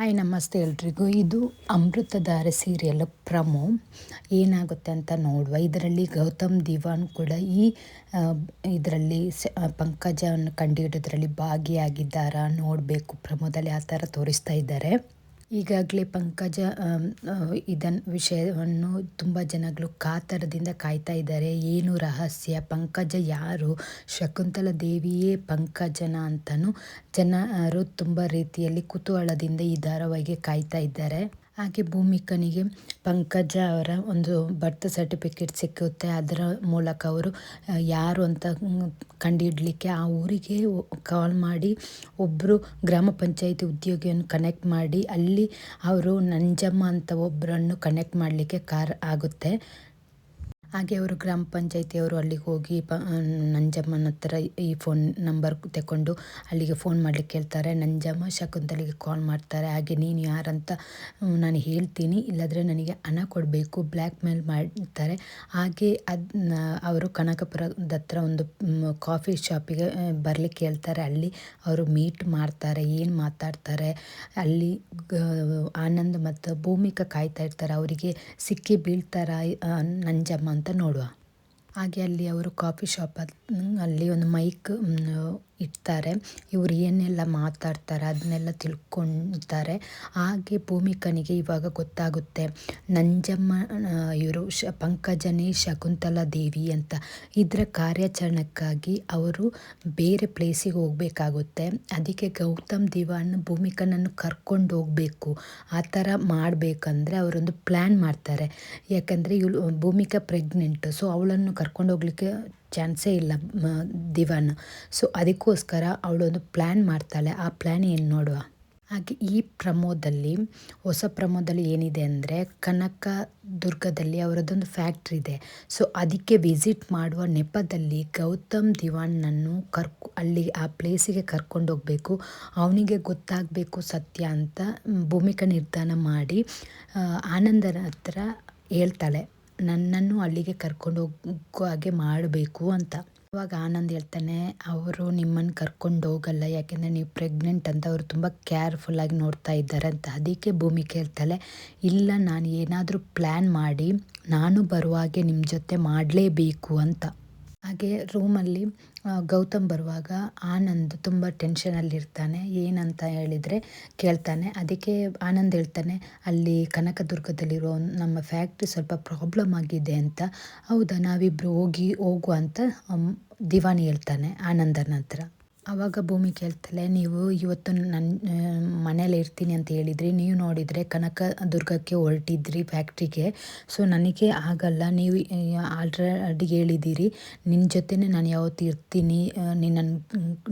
Hi ನಮಸ್ತೆ ಎಲ್ರಿಗೂ. ಇದು ಅಮೃತಧಾರೆ ಸೀರಿಯಲ್ ಪ್ರಮೋ. ಏನಾಗುತ್ತೆ ಅಂತ ನೋಡುವ. ಇದರಲ್ಲಿ ಗೌತಮ್ ದಿವಾನ್ ಕೂಡ ಈ ಇದರಲ್ಲಿ ಪಂಕಜವನ್ನು ಕಂಡುಹಿಡಿದ್ರಲ್ಲಿ ಭಾಗಿಯಾಗಿದ್ದಾರಾ ನೋಡಬೇಕು. ಪ್ರಮೋದಲ್ಲಿ ಆ ಥರ ತೋರಿಸ್ತಾ ಇದ್ದಾರೆ. ಈಗಾಗಲೇ ಪಂಕಜ ಇದನ್ ವಿಷಯವನ್ನು ತುಂಬ ಜನಗಳು ಕಾತರದಿಂದ ಕಾಯ್ತಾ ಇದ್ದಾರೆ. ಏನು ರಹಸ್ಯ? ಪಂಕಜ ಯಾರು? ಶಕುಂತಲ ದೇವಿಯೇ ಪಂಕಜನ ಅಂತಲೂ ಜನರು ತುಂಬ ರೀತಿಯಲ್ಲಿ ಕುತೂಹಲದಿಂದ ಈ ಧಾರಾವಾಹಿಗೆ ಕಾಯ್ತಾ ಇದ್ದಾರೆ. ಹಾಗೆ ಭೂಮಿಕನಿಗೆ ಪಂಕಜ ಅವರ ಒಂದು ಬರ್ತ್ ಸರ್ಟಿಫಿಕೇಟ್ ಸಿಕ್ಕುತ್ತೆ. ಅದರ ಮೂಲಕ ಅವರು ಯಾರು ಅಂತ ಕಂಡುಹಿಡ್ಲಿಕ್ಕೆ ಆ ಊರಿಗೆ ಕಾಲ್ ಮಾಡಿ ಒಬ್ಬರು ಗ್ರಾಮ ಪಂಚಾಯಿತಿ ಉದ್ಯೋಗಿಯನ್ನು ಕನೆಕ್ಟ್ ಮಾಡಿ, ಅಲ್ಲಿ ಅವರು ನಂಜಮ್ಮ ಅಂತ ಒಬ್ಬರನ್ನು ಕನೆಕ್ಟ್ ಮಾಡಲಿಕ್ಕೆ ಕಾರ್ ಆಗುತ್ತೆ. ಹಾಗೆ ಅವರು ಗ್ರಾಮ ಪಂಚಾಯಿತಿಯವರು ಅಲ್ಲಿಗೆ ಹೋಗಿ ಪ ನಂಜಮ್ಮನ ಹತ್ರ ಈ ಫೋನ್ ನಂಬರ್ ತಗೊಂಡು ಅಲ್ಲಿಗೆ ಫೋನ್ ಮಾಡಲಿಕ್ಕೆ ಹೇಳ್ತಾರೆ ನಂಜಮ್ಮ ಶಕುಂತಲಿಗೆ ಕಾಲ್ ಮಾಡ್ತಾರೆ. ಹಾಗೆ ನೀನು ಯಾರಂತ ನಾನು ಹೇಳ್ತೀನಿ. ಇಲ್ಲಾಂದರೆ ನನಗೆ ಹಣ ಕೊಡಬೇಕು. ಬ್ಲ್ಯಾಕ್ ಮೇಲ್ ಮಾಡ್ತಾರೆ. ಹಾಗೆ ಅದನ್ನ ಅವರು ಕನಕಪುರದ ಹತ್ರ ಒಂದು ಕಾಫಿ ಶಾಪಿಗೆ ಬರಲಿಕ್ಕೆ ಹೇಳ್ತಾರೆ ಅಲ್ಲಿ ಅವರು ಮೀಟ್ ಮಾಡ್ತಾರೆ, ಏನು ಮಾತಾಡ್ತಾರೆ. ಅಲ್ಲಿ ಆನಂದ್ ಮತ್ತು ಭೂಮಿಕಾ ಕಾಯ್ತಾ ಇರ್ತಾರೆ. ಅವರಿಗೆ ಸಿಕ್ಕಿ ಬೀಳ್ತಾರ ನಂಜಮ್ಮ ಅಂತ ನೋಡುವ. ಹಾಗೆ ಅಲ್ಲಿ ಅವರು ಕಾಫಿ ಶಾಪ್ ಅಲ್ಲಿ ಒಂದು ಮೈಕ್ ಇಡ್ತಾರೆ. ಇವರು ಏನೆಲ್ಲ ಮಾತಾಡ್ತಾರೆ, ಅದನ್ನೆಲ್ಲ ತಿಳ್ಕೊತಾರೆ ಹಾಗೆ ಭೂಮಿಕನಿಗೆ ಇವಾಗ ಗೊತ್ತಾಗುತ್ತೆ, ನಂಜಮ್ಮ ಇವರು ಶ, ಪಂಕಜನೇ ಶಕುಂತಲಾ ದೇವಿ ಅಂತ. ಇದರ ಕಾರ್ಯಾಚರಣೆಗಾಗಿ ಅವರು ಬೇರೆ ಪ್ಲೇಸಿಗೆ ಹೋಗಬೇಕಾಗುತ್ತೆ. ಅದಕ್ಕೆ ಗೌತಮ್ ದಿವಾನ್ ಭೂಮಿಕನನ್ನು ಕರ್ಕೊಂಡು ಹೋಗಬೇಕು. ಆ ಥರ ಮಾಡಬೇಕಂದ್ರೆ ಅವರೊಂದು ಪ್ಲ್ಯಾನ್ ಮಾಡ್ತಾರೆ. ಯಾಕಂದರೆ ಇವಳು ಭೂಮಿಕಾ ಪ್ರೆಗ್ನೆಂಟು, ಸೊ ಅವಳನ್ನು ಕರ್ಕೊಂಡು ಹೋಗ್ಲಿಕ್ಕೆ ಚಾನ್ಸೇ ಇಲ್ಲ ದಿವಾನ್. ಸೊ ಅದಕ್ಕೋಸ್ಕರ ಅವಳೊಂದು ಪ್ಲ್ಯಾನ್ ಮಾಡ್ತಾಳೆ. ಆ ಪ್ಲ್ಯಾನ್ ಏನು ನೋಡುವ? ಹಾಗೆ ಈ ಪ್ರಮೋದಲ್ಲಿ, ಹೊಸ ಪ್ರಮೋದಲ್ಲಿ ಏನಿದೆ ಅಂದರೆ, ಕನಕ ದುರ್ಗದಲ್ಲಿ ಅವರದೊಂದು ಫ್ಯಾಕ್ಟ್ರಿ ಇದೆ. ಸೊ ಅದಕ್ಕೆ ವಿಸಿಟ್ ಮಾಡುವ ನೆಪದಲ್ಲಿ ಗೌತಮ್ ದಿವಾನ್ನನ್ನು ಕರ್ಕೊ, ಅಲ್ಲಿ ಆ ಪ್ಲೇಸಿಗೆ ಕರ್ಕೊಂಡು ಹೋಗಬೇಕು. ಅವನಿಗೆ ಗೊತ್ತಾಗಬೇಕು ಸತ್ಯ ಅಂತ ಭೂಮಿಕಾ ನಿರ್ಧಾರ ಮಾಡಿ ಆನಂದನ ಹತ್ರ ಹೇಳ್ತಾಳೆ. ನನ್ನನ್ನು ಅಲ್ಲಿಗೆ ಕರ್ಕೊಂಡು ಹೋಗೋ ಹಾಗೆ ಮಾಡಬೇಕು ಅಂತ. ಅವಾಗ ಆನಂದ್ ಹೇಳ್ತಾನೆ, ಅವರು ನಿಮ್ಮನ್ನು ಕರ್ಕೊಂಡು ಹೋಗಲ್ಲ, ಯಾಕೆಂದರೆ ನೀವು ಪ್ರೆಗ್ನೆಂಟ್ ಅಂತ ಅವರು ತುಂಬ ಕೇರ್ಫುಲ್ಲಾಗಿ ನೋಡ್ತಾ ಇದ್ದಾರೆ ಅಂತ. ಅದಕ್ಕೆ ಭೂಮಿಕೆ ಹೇಳ್ತಾಳೆ ಇಲ್ಲ, ನಾನು ಏನಾದರೂ ಪ್ಲ್ಯಾನ್ ಮಾಡಿ, ನಾನು ಬರುವಾಗೆ ನಿಮ್ಮ ಜೊತೆ ಮಾಡಲೇಬೇಕು ಅಂತ. ಹಾಗೆ ರೂಮಲ್ಲಿ ಗೌತಮ್ ಬರುವಾಗ ಆನಂದ್ ತುಂಬ ಟೆನ್ಷನಲ್ಲಿರ್ತಾನೆ ಏನಂತ ಹೇಳಿದರೆ ಕೇಳ್ತಾನೆ. ಅದಕ್ಕೆ ಆನಂದ್ ಹೇಳ್ತಾನೆ, ಅಲ್ಲಿ ಕನಕದುರ್ಗದಲ್ಲಿರೋ ನಮ್ಮ ಫ್ಯಾಕ್ಟ್ರಿ ಸ್ವಲ್ಪ ಪ್ರಾಬ್ಲಮ್ ಆಗಿದೆ ಅಂತ. ಹೌದಾ ನಾವಿಬ್ಬರು ಹೋಗಿ ಹೋಗು ಅಂತ ದಿವಾನಿ ಹೇಳ್ತಾನೆ ಆನಂದನ ಹತ್ರ. ಆವಾಗ ಭೂಮಿ ಕೇಳ್ತಾಳೆ ನೀವು ಇವತ್ತು ನನ್ನ ಮನೇಲಿ ಇರ್ತೀನಿ ಅಂತ ಹೇಳಿದ್ರಿ. ನೀವು ನೋಡಿದರೆ ಕನಕ ದುರ್ಗಕ್ಕೆ ಹೊರಟಿದ್ರಿ ಫ್ಯಾಕ್ಟ್ರಿಗೆ ಸೊ ನನಗೆ ಆಗಲ್ಲ. ನೀವು ಆಲ್ರೆಡಿ ಹೇಳಿದ್ದೀರಿ. ನಿನ್ನ ಜೊತೆನೇ ನಾನು ಯಾವತ್ತು ಇರ್ತೀನಿ ನಿನ್ನನ್ನು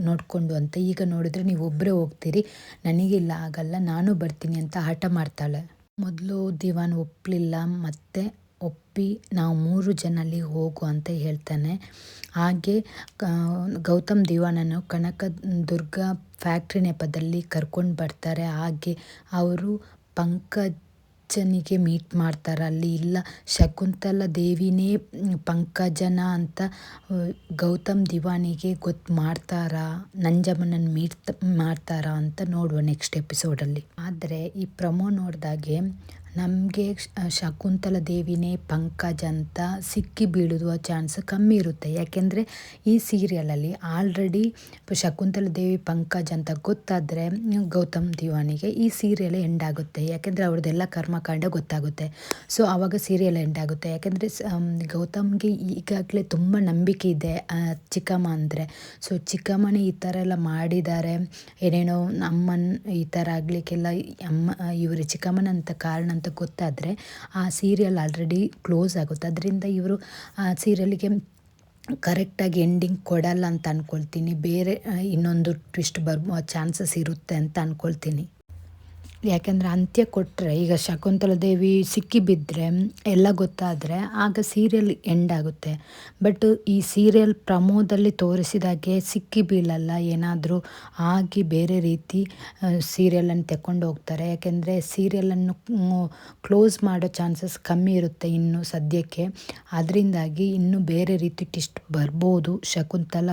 ನೋಡಿಕೊಂಡು ಅಂತ. ಈಗ ನೋಡಿದರೆ ನೀವು ಒಬ್ಬರೇ ಹೋಗ್ತೀರಿ. ನನಗಿಲ್ಲ ಆಗಲ್ಲ. ನಾನು ಬರ್ತೀನಿ ಅಂತ ಹಠ ಮಾಡ್ತಾಳೆ. ಮೊದಲು ದಿವಾನ್ ಒಪ್ಪಲಿಲ್ಲ ಮತ್ತು ಒಪ್ಪಿ ನಾವು ಮೂರು ಜನ ಅಲ್ಲಿ ಹೋಗು ಅಂತ ಹೇಳ್ತಾನೆ. ಹಾಗೆ ಗೌತಮ್ ದಿವಾನನು ಕನಕ ದುರ್ಗ ಫ್ಯಾಕ್ಟ್ರಿ ನೆಪದಲ್ಲಿ ಕರ್ಕೊಂಡು ಬರ್ತಾರೆ. ಹಾಗೆ ಅವರು ಪಂಕಜನಿಗೆ ಮೀಟ್ ಮಾಡ್ತಾರೆ. ಅಲ್ಲಿ ಇಲ್ಲ, ಶಕುಂತಲ ದೇವಿನೇ ಪಂಕಜನ ಅಂತ ಗೌತಮ್ ದಿವಾನಿಗೆ ಗೊತ್ತು ಮಾಡ್ತಾರಾ ನಂಜಮ್ಮನನ್ನು ಮೀಟ್ ಮಾಡ್ತಾರಾ ಅಂತ ನೋಡುವ ನೆಕ್ಸ್ಟ್ ಎಪಿಸೋಡಲ್ಲಿ ಆದರೆ ಈ ಪ್ರಮೋ ನೋಡಿದಾಗೆ ನಮಗೆ ಶಕುಂತಲ ದೇವಿನೇ ಪಂಕಜ್ ಅಂತ ಸಿಕ್ಕಿ ಬೀಳುವ ಚಾನ್ಸ್ ಕಮ್ಮಿ ಇರುತ್ತೆ. ಯಾಕೆಂದರೆ ಈ ಸೀರಿಯಲಲ್ಲಿ ಆಲ್ರೆಡಿ ಶಕುಂತಲ ದೇವಿ, ಪಂಕಜ್ ಅಂತ ಗೊತ್ತಾದರೆ ಗೌತಮ್ ದಿವಾನಿಗೆ ಈ ಸೀರಿಯಲ್ ಎಂಡ್ ಆಗುತ್ತೆ. ಯಾಕೆಂದರೆ ಅವ್ರದ್ದೆಲ್ಲ ಕರ್ಮಕಾಂಡ ಗೊತ್ತಾಗುತ್ತೆ. ಸೊ ಆವಾಗ ಸೀರಿಯಲ್ ಎಂಡ್ ಆಗುತ್ತೆ. ಯಾಕೆಂದರೆ ಗೌತಮ್ಗೆ ಈಗಾಗಲೇ ತುಂಬ ನಂಬಿಕೆ ಇದೆ ಚಿಕ್ಕಮ್ಮ ಅಂದರೆ. ಸೊ ಚಿಕ್ಕಮ್ಮನೇ ಈ ಥರ ಎಲ್ಲ ಮಾಡಿದ್ದಾರೆ. ಏನೇನೋ ಅಮ್ಮನ ಈ ಥರ ಆಗಲಿಕ್ಕೆಲ್ಲ, ಅಮ್ಮ ಇವರು ಚಿಕ್ಕಮ್ಮನಂತ ಕಾರಣ ಅಂತ ಗೊತ್ತಾದರೆ ಆ ಸೀರಿಯಲ್ ಆಲ್ರೆಡಿ ಕ್ಲೋಸ್ ಆಗುತ್ತೆ. ಅದರಿಂದ ಇವರು ಆ ಸೀರಿಯಲ್ಗೆ ಕರೆಕ್ಟಾಗಿ ಎಂಡಿಂಗ್ ಕೊಡಲ್ಲ ಅಂತ ಅಂದ್ಕೊಳ್ತೀನಿ ಬೇರೆ ಇನ್ನೊಂದು ಟ್ವಿಸ್ಟ್ ಬರುವ ಚಾನ್ಸಸ್ ಇರುತ್ತೆ ಅಂತ ಅಂದ್ಕೊಳ್ತೀನಿ ಯಾಕೆಂದರೆ ಅಂತ್ಯ ಕೊಟ್ಟರೆ ಈಗ ಶಕುಂತಲ ದೇವಿ ಸಿಕ್ಕಿಬಿದ್ದರೆ ಎಲ್ಲ ಗೊತ್ತಾದರೆ ಆಗ ಸೀರಿಯಲ್ ಎಂಡ್ ಆಗುತ್ತೆ. ಬಟ್ ಈ ಸೀರಿಯಲ್ ಪ್ರಮೋದಲ್ಲಿ ತೋರಿಸಿದಾಗೆ ಸಿಕ್ಕಿ ಬೀಳಲ್ಲ, ಏನಾದರೂ ಆಗಿ ಬೇರೆ ರೀತಿ ಸೀರಿಯಲನ್ನು ತೆಕ್ಕೊಂಡು ಹೋಗ್ತಾರೆ. ಯಾಕೆಂದರೆ ಸೀರಿಯಲನ್ನು ಕ್ಲೋಸ್ ಮಾಡೋ ಚಾನ್ಸಸ್ ಕಮ್ಮಿ ಇರುತ್ತೆ ಇನ್ನು ಸದ್ಯಕ್ಕೆ. ಅದರಿಂದಾಗಿ ಇನ್ನೂ ಬೇರೆ ರೀತಿ ಟಿಸ್ಟ್ ಬರ್ಬೋದು. ಶಕುಂತಲ,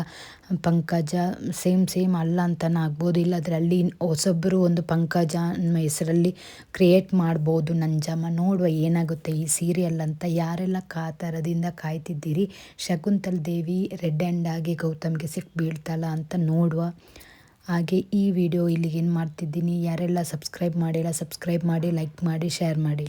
ಪಂಕಜ ಸೇಮ್ ಸೇಮ್ ಅಲ್ಲ ಅಂತಲೇ ಆಗ್ಬೋದು ಇಲ್ಲಾಂದರೆ ಅಲ್ಲಿ ಹೊಸೊಬ್ಬರು ಒಂದು ಪಂಕಜ ಗೌತಮ್ ಹೆಸರಲ್ಲಿ ಕ್ರಿಯೇಟ್ ಮಾಡ್ಬೋದು. ನಂಜಮ್ಮ ನೋಡುವ ಏನಾಗುತ್ತೆ ಈ ಸೀರಿಯಲ್ ಅಂತ. ಯಾರೆಲ್ಲ ಕಾತರದಿಂದ ಕಾಯ್ತಿದ್ದೀರಿ? ಶಕುಂತಲ್ ದೇವಿ ರೆಡ್ ಆ್ಯಂಡ್ ಆಗಿ ಗೌತಮ್ಗೆ ಸಿಕ್ ಬೀಳ್ತಲ್ಲ ಅಂತ ನೋಡುವ. ಹಾಗೆ ಈ ವಿಡಿಯೋ ಇಲ್ಲಿಗೆ ಏನು ಮಾಡ್ತಿದ್ದೀನಿ? ಯಾರೆಲ್ಲ ಸಬ್ಸ್ಕ್ರೈಬ್ ಮಾಡಿಲ್ಲ ಸಬ್ಸ್ಕ್ರೈಬ್ ಮಾಡಿ ಲೈಕ್ ಮಾಡಿ ಶೇರ್ ಮಾಡಿ.